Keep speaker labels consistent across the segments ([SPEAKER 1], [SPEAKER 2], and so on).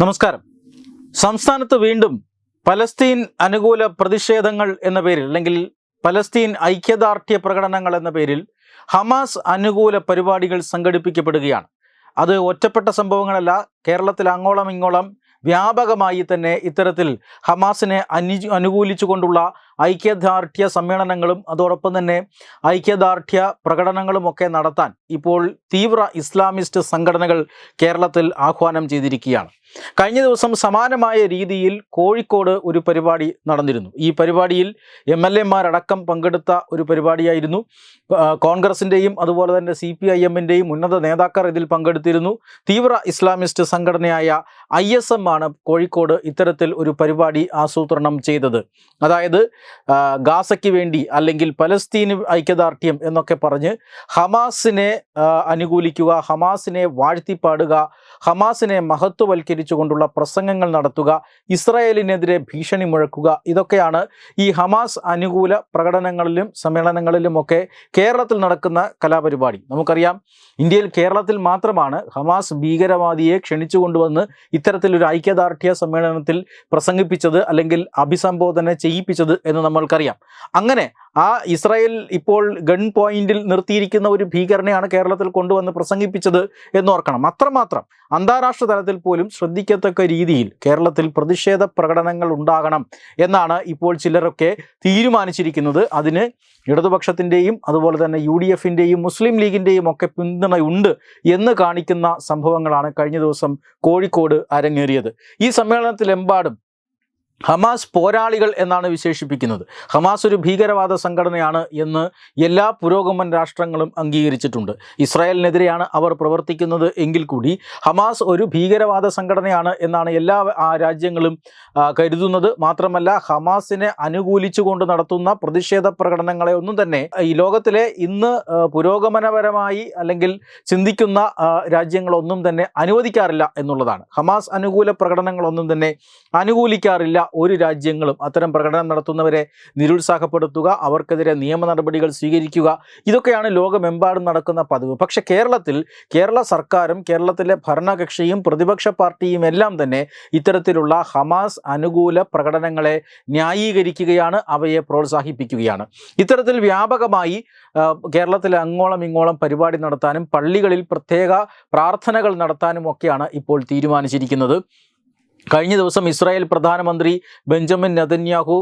[SPEAKER 1] നമസ്കാരം. സംസ്ഥാനത്ത് വീണ്ടും പലസ്തീൻ അനുകൂല പ്രതിഷേധങ്ങൾ എന്ന പേരിൽ അല്ലെങ്കിൽ പലസ്തീൻ ഐക്യദാർഢ്യ പ്രകടനങ്ങൾ എന്ന പേരിൽ ഹമാസ് അനുകൂല പരിപാടികൾ സംഘടിപ്പിക്കപ്പെടുകയാണ്. അത് ഒറ്റപ്പെട്ട സംഭവങ്ങളല്ല കേരളത്തിൽ അങ്ങോളം ഇങ്ങോളം വ്യാപകമായി തന്നെ ഇത്തരത്തിൽ ഹമാസിനെ അനു അനുകൂലിച്ചുകൊണ്ടുള്ള ഐക്യദാർഢ്യ സമ്മേളനങ്ങളും അതോടൊപ്പം തന്നെ ഐക്യദാർഢ്യ പ്രകടനങ്ങളുമൊക്കെ നടത്താൻ ഇപ്പോൾ തീവ്ര ഇസ്ലാമിസ്റ്റ് സംഘടനകൾ കേരളത്തിൽ ആഹ്വാനം ചെയ്തിരിക്കുകയാണ്. കഴിഞ്ഞ ദിവസം സമാനമായ രീതിയിൽ കോഴിക്കോട് ഒരു പരിപാടി നടന്നിരുന്നു. ഈ പരിപാടിയിൽ എം എൽ എമാരടക്കം പങ്കെടുത്ത ഒരു പരിപാടിയായിരുന്നു. കോൺഗ്രസിന്റെയും അതുപോലെ തന്നെ സി പി ഐ എമ്മിന്റെയും ഉന്നത നേതാക്കൾ ഇതിൽ പങ്കെടുത്തിരുന്നു. തീവ്ര ഇസ്ലാമിസ്റ്റ് സംഘടനയായ ഐ എസ് എം ആണ് കോഴിക്കോട് ഇത്തരത്തിൽ ഒരു പരിപാടി ആസൂത്രണം ചെയ്തത്. അതായത് ഗാസയ്ക്ക് വേണ്ടി അല്ലെങ്കിൽ പലസ്തീന് ഐക്യദാർഢ്യം എന്നൊക്കെ പറഞ്ഞ് ഹമാസിനെ അനുകൂലിക്കുക ഹമാസിനെ വാഴ്ത്തിപ്പാടുക ഹമാസിനെ മഹത്വവൽക്കരിച്ചുകൊണ്ടുള്ള പ്രസംഗങ്ങൾ നടത്തുക ഇസ്രായേലിനെതിരെ ഭീഷണി മുഴക്കുക ഇതൊക്കെയാണ് ഈ ഹമാസ് അനുകൂല പ്രകടനങ്ങളിലും സമ്മേളനങ്ങളിലുമൊക്കെ കേരളത്തിൽ നടക്കുന്ന കലാപരിപാടി. നമുക്കറിയാം ഇന്ത്യയിൽ കേരളത്തിൽ മാത്രമാണ് ഹമാസ് ഭീകരവാദിയെ ക്ഷണിച്ചുകൊണ്ടുവന്ന് ഇത്തരത്തിലൊരു ഐക്യദാർഢ്യ സമ്മേളനത്തിൽ പ്രസംഗിപ്പിച്ചത് അല്ലെങ്കിൽ അഭിസംബോധന ചെയ്യിപ്പിച്ചത് എന്ന് നമ്മൾക്കറിയാം. അങ്ങനെ ആ ഇസ്രായേൽ ഇപ്പോൾ ഗൺ പോയിന്റിൽ നിർത്തിയിരിക്കുന്ന ഒരു ഭീകരനെയാണ് കേരളത്തിൽ കൊണ്ടുവന്ന് പ്രസംഗിപ്പിച്ചത് എന്നോർക്കണം അത്രമാത്രം അന്താരാഷ്ട്ര തലത്തിൽ പോലും ശ്രദ്ധിക്കത്തക്ക രീതിയിൽ കേരളത്തിൽ പ്രതിഷേധ പ്രകടനങ്ങൾ ഉണ്ടാകണം എന്നാണ് ഇപ്പോൾ ചിലരൊക്കെ തീരുമാനിച്ചിരിക്കുന്നത്. അതിന് ഇടതുപക്ഷത്തിന്റെയും അതുപോലെ തന്നെ യു ഡി എഫിന്റെയും മുസ്ലിം ലീഗിന്റെയും ഒക്കെ പിന്തുണയുണ്ട് എന്ന് കാണിക്കുന്ന സംഭവങ്ങളാണ് കഴിഞ്ഞ ദിവസം കോഴിക്കോട് അരങ്ങേറിയത്. ഈ സമ്മേളനത്തിലെമ്പാടും ഹമാസ് പോരാളികൾ എന്നാണ് വിശേഷിപ്പിക്കുന്നത്. ഹമാസ് ഒരു ഭീകരവാദ സംഘടനയാണ് എന്ന് എല്ലാ പുരോഗമൻ രാഷ്ട്രങ്ങളും അംഗീകരിച്ചിട്ടുണ്ട്. ഇസ്രായേലിനെതിരെയാണ് അവർ പ്രവർത്തിക്കുന്നത് എങ്കിൽ കൂടി ഹമാസ് ഒരു ഭീകരവാദ സംഘടനയാണ് എന്നാണ് എല്ലാ രാജ്യങ്ങളും കരുതുന്നത്. മാത്രമല്ല ഹമാസിനെ അനുകൂലിച്ചുകൊണ്ട് നടത്തുന്ന പ്രതിഷേധ പ്രകടനങ്ങളെ ഒന്നും തന്നെ ഈ ലോകത്തിലെ ഇന്ന് പുരോഗമനപരമായി അല്ലെങ്കിൽ ചിന്തിക്കുന്ന രാജ്യങ്ങളൊന്നും തന്നെ അനുവദിക്കാറില്ല എന്നുള്ളതാണ്. ഹമാസ് അനുകൂല പ്രകടനങ്ങളൊന്നും തന്നെ അനുകൂലിക്കാറില്ല ഒരു രാജ്യങ്ങളും അത്തരം പ്രകടനം നടത്തുന്നവരെ നിരുത്സാഹപ്പെടുത്തുക അവർക്കെതിരെ നിയമ നടപടികൾ സ്വീകരിക്കുക ഇതൊക്കെയാണ് ലോകമെമ്പാടും നടക്കുന്ന പതിവ്. പക്ഷെ കേരളത്തിൽ കേരള സർക്കാരും കേരളത്തിലെ ഭരണകക്ഷിയും പ്രതിപക്ഷ പാർട്ടിയും എല്ലാം തന്നെ ഇത്തരത്തിലുള്ള ഹമാസ് അനുകൂല പ്രകടനങ്ങളെ ന്യായീകരിക്കുകയാണ് അവയെ പ്രോത്സാഹിപ്പിക്കുകയാണ്. ഇത്തരത്തിൽ വ്യാപകമായി കേരളത്തിൽ അങ്ങോളം ഇങ്ങോളം പരിപാടി നടത്താനും പള്ളികളിൽ പ്രത്യേക പ്രാർത്ഥനകൾ നടത്താനും ഒക്കെയാണ് ഇപ്പോൾ തീരുമാനിച്ചിരിക്കുന്നത്. കഴിഞ്ഞ ദിവസം ഇസ്രായേൽ പ്രധാനമന്ത്രി ബെഞ്ചമിൻ നെതന്യാഹു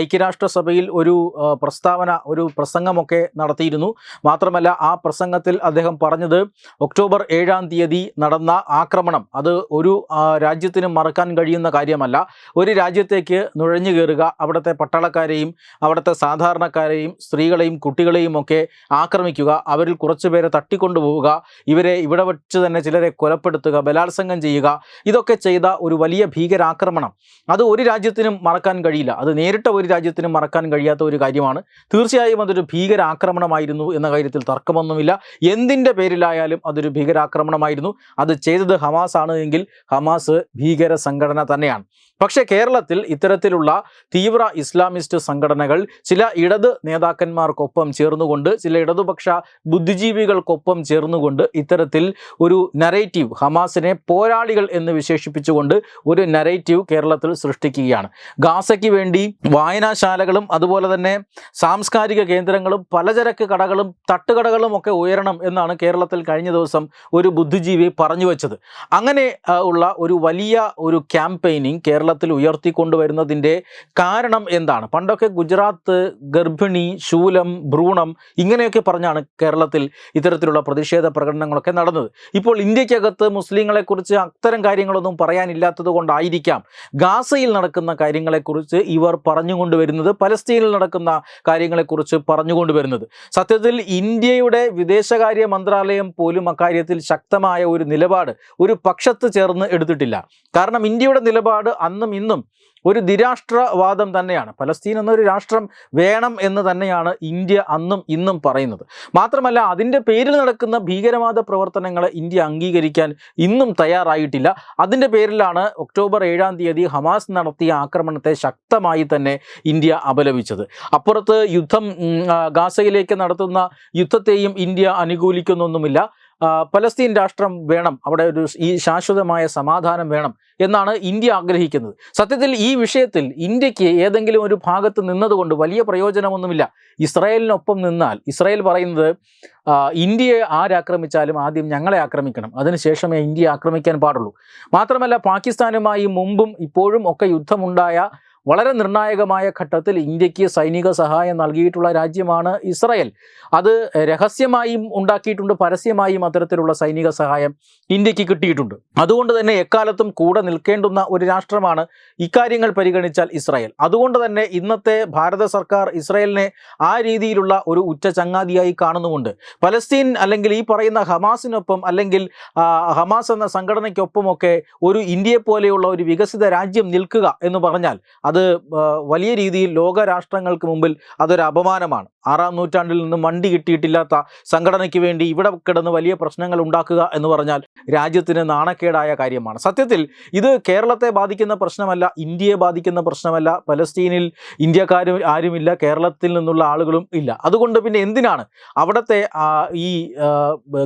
[SPEAKER 1] ഐക്യരാഷ്ട്രസഭയിൽ ഒരു പ്രസ്താവന ഒരു പ്രസംഗമൊക്കെ നടത്തിയിരുന്നു. മാത്രമല്ല ആ പ്രസംഗത്തിൽ അദ്ദേഹം പറഞ്ഞത് ഒക്ടോബർ ഏഴാം തീയതി നടന്ന ആക്രമണം. അത് ഒരു രാജ്യത്തിന് മറക്കാൻ കഴിയുന്ന കാര്യമല്ല. ഒരു രാജ്യത്തേക്ക് നുഴഞ്ഞു കയറുക അവിടുത്തെ പട്ടാളക്കാരെയും അവിടുത്തെ സാധാരണക്കാരെയും സ്ത്രീകളെയും കുട്ടികളെയും ഒക്കെ ആക്രമിക്കുക അവരിൽ കുറച്ചു പേരെ തട്ടിക്കൊണ്ടുപോവുക ഇവരെ ഇവിടെ വെച്ച് തന്നെ ചിലരെ കൊലപ്പെടുത്തുക ബലാത്സംഗം ചെയ്യുക ഇതൊക്കെ ചെയ്ത ഒരു വലിയ ഭീകരാക്രമണം. അത് ഒരു രാജ്യത്തിനും മറക്കാൻ കഴിയില്ല. അത് നേരിട്ട ഒരു രാജ്യത്തിനും മറക്കാൻ കഴിയാത്ത ഒരു കാര്യമാണ്. തീർച്ചയായും അതൊരു ഭീകരാക്രമണമായിരുന്നു എന്ന കാര്യത്തിൽ തർക്കമൊന്നുമില്ല. എന്തിന്റെ പേരിലായാലും അതൊരു ഭീകരാക്രമണമായിരുന്നു. അത് ചെയ്തത് ഹമാസ് ആണ് എങ്കിൽ ഹമാസ് ഭീകര സംഘടന തന്നെയാണ്. പക്ഷേ കേരളത്തിൽ ഇത്തരത്തിലുള്ള തീവ്ര ഇസ്ലാമിസ്റ്റ് സംഘടനകൾ ചില ഇടത് നേതാക്കന്മാർക്കൊപ്പം ചേർന്നുകൊണ്ട് ചില ഇടതുപക്ഷ ബുദ്ധിജീവികൾക്കൊപ്പം ചേർന്നുകൊണ്ട് ഇത്തരത്തിൽ ഒരു നരേറ്റീവ് ഹമാസിനെ പോരാളികൾ എന്ന് വിശേഷിപ്പിച്ചുകൊണ്ട് ഒരു നരേറ്റീവ് കേരളത്തിൽ സൃഷ്ടിക്കുകയാണ്. ഗാസയ്ക്ക് വേണ്ടി വായനാശാലകളും അതുപോലെ തന്നെ സാംസ്കാരിക കേന്ദ്രങ്ങളും പലചരക്ക് കടകളും തട്ടുകടകളും ഒക്കെ ഉയരണം എന്നാണ് കേരളത്തിൽ കഴിഞ്ഞ ദിവസം ഒരു ബുദ്ധിജീവി പറഞ്ഞു വച്ചത്. അങ്ങനെ ഉള്ള ഒരു വലിയ ഒരു ക്യാമ്പയിനിങ് കേരളത്തിൽ ഉയർത്തിക്കൊണ്ടുവരുന്നതിന്റെ കാരണം എന്താണ്? പണ്ടൊക്കെ ഗുജറാത്ത് ഗർഭിണി ശൂലം ഭ്രൂണം ഇങ്ങനെയൊക്കെ പറഞ്ഞാണ് കേരളത്തിൽ ഇത്തരത്തിലുള്ള പ്രതിഷേധ പ്രകടനങ്ങളൊക്കെ നടന്നത്. ഇപ്പോൾ ഇന്ത്യക്കകത്ത് മുസ്ലിങ്ങളെക്കുറിച്ച് അത്തരം കാര്യങ്ങളൊന്നും പറയാനില്ലാത്തത് കൊണ്ടായിരിക്കാം. ഗാസയിൽ നടക്കുന്ന കാര്യങ്ങളെക്കുറിച്ച് ഇവർ പറഞ്ഞുകൊണ്ട് വരുന്നത് പലസ്തീനിൽ നടക്കുന്ന കാര്യങ്ങളെക്കുറിച്ച് പറഞ്ഞുകൊണ്ട് വരുന്നത് സത്യത്തിൽ ഇന്ത്യയുടെ വിദേശകാര്യ മന്ത്രാലയം പോലും അക്കാര്യത്തിൽ ശക്തമായ ഒരു നിലപാട് ഒരു പക്ഷത്ത് ചേർന്ന് എടുത്തിട്ടില്ല. കാരണം ഇന്ത്യയുടെ നിലപാട് അന്നും ഇന്നും ഒരു ദിരാഷ്ട്രവാദം തന്നെയാണ്. പലസ്തീൻ എന്നൊരു രാഷ്ട്രം വേണം എന്ന് തന്നെയാണ് ഇന്ത്യ അന്നും ഇന്നും പറയുന്നത്. മാത്രമല്ല അതിന്റെ പേരിൽ നടക്കുന്ന ഭീകരവാദ പ്രവർത്തനങ്ങളെ ഇന്ത്യ അംഗീകരിക്കാൻ ഇന്നും തയ്യാറായിട്ടില്ല. അതിന്റെ പേരിലാണ് ഒക്ടോബർ ഏഴാം തീയതി ഹമാസ് നടത്തിയ ആക്രമണത്തെ ശക്തമായി തന്നെ ഇന്ത്യ അപലപിച്ചത്. അപ്പുറത്ത് യുദ്ധം ഗാസയിലേക്ക് നടത്തുന്ന യുദ്ധത്തെയും ഇന്ത്യ അനുകൂലിക്കുന്നൊന്നുമില്ല. പലസ്തീൻ രാഷ്ട്രം വേണം അവിടെ ഒരു ഈ ശാശ്വതമായ സമാധാനം വേണം എന്നാണ് ഇന്ത്യ ആഗ്രഹിക്കുന്നത്. സത്യത്തിൽ ഈ വിഷയത്തിൽ ഇന്ത്യയ്ക്ക് ഏതെങ്കിലും ഒരു ഭാഗത്ത് നിന്നതുകൊണ്ട് വലിയ പ്രയോജനമൊന്നുമില്ല. ഇസ്രായേലിനൊപ്പം നിന്നാൽ ഇസ്രായേൽ പറയുന്നത് ഇന്ത്യയെ ആരാക്രമിച്ചാലും ആദ്യം ഞങ്ങളെ ആക്രമിക്കണം. അതിനുശേഷമേ ഇന്ത്യയെ ആക്രമിക്കാൻ പാടുള്ളൂ. മാത്രമല്ല പാകിസ്ഥാനുമായി മുമ്പും ഇപ്പോഴും ഒക്കെ യുദ്ധമുണ്ടായ വളരെ നിർണായകമായ ഘട്ടത്തിൽ ഇന്ത്യയ്ക്ക് സൈനിക സഹായം നൽകിയിട്ടുള്ള രാജ്യമാണ് ഇസ്രായേൽ. അത് രഹസ്യമായും ഉണ്ടാക്കിയിട്ടുണ്ട് പരസ്യമായും അത്തരത്തിലുള്ള സൈനിക സഹായം ഇന്ത്യയ്ക്ക് കിട്ടിയിട്ടുണ്ട്. അതുകൊണ്ട് തന്നെ എക്കാലത്തും കൂടെ നിൽക്കേണ്ടുന്ന ഒരു രാഷ്ട്രമാണ് ഇക്കാര്യങ്ങൾ പരിഗണിച്ചാൽ ഇസ്രായേൽ. അതുകൊണ്ട് തന്നെ ഇന്നത്തെ ഭാരത സർക്കാർ ഇസ്രായേലിനെ ആ രീതിയിലുള്ള ഒരു ഉച്ച ചങ്ങാതിയായി കാണുന്നുമുണ്ട്. പലസ്തീൻ അല്ലെങ്കിൽ ഈ പറയുന്ന ഹമാസിനൊപ്പം അല്ലെങ്കിൽ ഹമാസ് എന്ന സംഘടനയ്ക്കൊപ്പമൊക്കെ ഒരു ഇന്ത്യയെ പോലെയുള്ള ഒരു വികസിത രാജ്യം നിൽക്കുക എന്ന് പറഞ്ഞാൽ അത് വലിയ രീതിയിൽ ലോകരാഷ്ട്രങ്ങൾക്ക് മുമ്പിൽ അതൊരു അപമാനമാണ് ആറാം നൂറ്റാണ്ടിൽ നിന്ന് മണ്ടി കിട്ടിയിട്ടില്ലാത്ത സംഘടനയ്ക്ക് വേണ്ടി ഇവിടെ കിടന്ന് വലിയ പ്രശ്നങ്ങൾ ഉണ്ടാക്കുക എന്ന് പറഞ്ഞാൽ രാജ്യത്തിന് നാണക്കേടായ കാര്യമാണ്. സത്യത്തിൽ ഇത് കേരളത്തെ ബാധിക്കുന്ന പ്രശ്നമല്ല ഇന്ത്യയെ ബാധിക്കുന്ന പ്രശ്നമല്ല പലസ്തീനിൽ ഇന്ത്യക്കാരും ആരുമില്ല കേരളത്തിൽ നിന്നുള്ള ആളുകളും ഇല്ല. അതുകൊണ്ട് പിന്നെ എന്തിനാണ് അവിടുത്തെ ഈ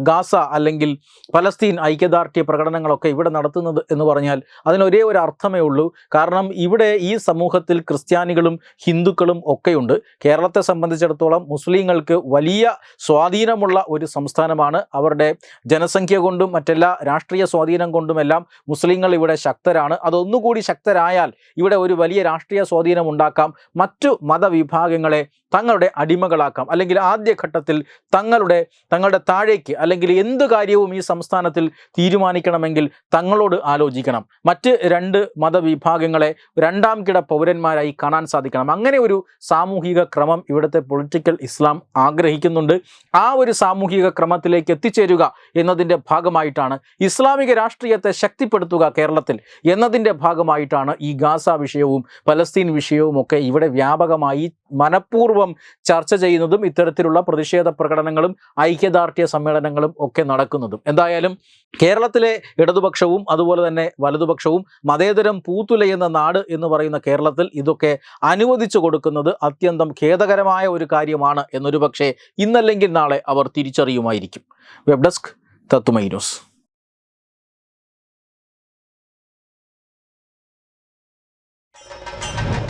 [SPEAKER 1] ഗാസ അല്ലെങ്കിൽ പലസ്തീൻ ഐക്യദാർഢ്യ പ്രകടനങ്ങളൊക്കെ ഇവിടെ നടത്തുന്നത് എന്ന് പറഞ്ഞാൽ അതിനൊരേ ഒരേ അർത്ഥമേ ഉള്ളൂ. കാരണം ഇവിടെ ഈ സമൂഹത്തിൽ ക്രിസ്ത്യാനികളും ഹിന്ദുക്കളും ഒക്കെയുണ്ട്. കേരളത്തെ സംബന്ധിച്ചിടത്തോളം മുസ്ലിങ്ങൾക്ക് വലിയ സ്വാധീനമുള്ള ഒരു സംസ്ഥാനമാണ്. അവരുടെ ജനസംഖ്യ കൊണ്ടും മറ്റെല്ലാ രാഷ്ട്രീയ സ്വാധീനം കൊണ്ടുമെല്ലാം മുസ്ലിങ്ങൾ ഇവിടെ ശക്തരാണ്. അതൊന്നുകൂടി ശക്തരായാൽ ഇവിടെ ഒരു വലിയ രാഷ്ട്രീയ സ്വാധീനം ഉണ്ടാക്കാം. മറ്റു മതവിഭാഗങ്ങളെ തങ്ങളുടെ അടിമകളാക്കാം. അല്ലെങ്കിൽ ആദ്യഘട്ടത്തിൽ തങ്ങളുടെ തങ്ങളുടെ താഴേക്ക് അല്ലെങ്കിൽ എന്ത് കാര്യവും ഈ സംസ്ഥാനത്തിൽ തീരുമാനിക്കണമെങ്കിൽ തങ്ങളോട് ആലോചിക്കണം. മറ്റ് രണ്ട് മതവിഭാഗങ്ങളെ രണ്ടാം കിട പൗരന്മാരായി കാണാൻ സാധിക്കണം. അങ്ങനെ ഒരു സാമൂഹിക ക്രമം ഇവിടുത്തെ പൊളിറ്റിക്കൽ ഇസ്ലാം ആഗ്രഹിക്കുന്നുണ്ട്. ആ ഒരു സാമൂഹിക ക്രമത്തിലേക്ക് എത്തിച്ചേരുക എന്നതിന്റെ ഭാഗമായിട്ടാണ് ഇസ്ലാമിക രാഷ്ട്രീയത്തെ ശക്തിപ്പെടുത്തുക കേരളത്തിൽ എന്നതിന്റെ ഭാഗമായിട്ടാണ് ഈ ഗാസ വിഷയവും പലസ്തീൻ വിഷയവും ഒക്കെ ഇവിടെ വ്യാപകമായി മനഃപൂർവം ചർച്ച ചെയ്യുന്നതും ഇത്തരത്തിലുള്ള പ്രതിഷേധ പ്രകടനങ്ങളും ഐക്യദാർഢ്യ സമ്മേളനങ്ങളും ഒക്കെ നടക്കുന്നതും. എന്തായാലും കേരളത്തിലെ ഇടതുപക്ഷവും അതുപോലെ തന്നെ വലതുപക്ഷവും മതേതരം പൂത്തുലയുന്ന നാട് എന്ന് പറയുന്ന കേരളത്തിൽ ഇതൊക്കെ അനുവദിച്ചു കൊടുക്കുന്നത് അത്യന്തം ഖേദകരമായ ഒരു കാര്യമാണ് എന്നൊരു പക്ഷേ ഇന്നല്ലെങ്കിൽ നാളെ അവർ തിരിച്ചറിയുമായിരിക്കും. Web desk Tatwamayi news.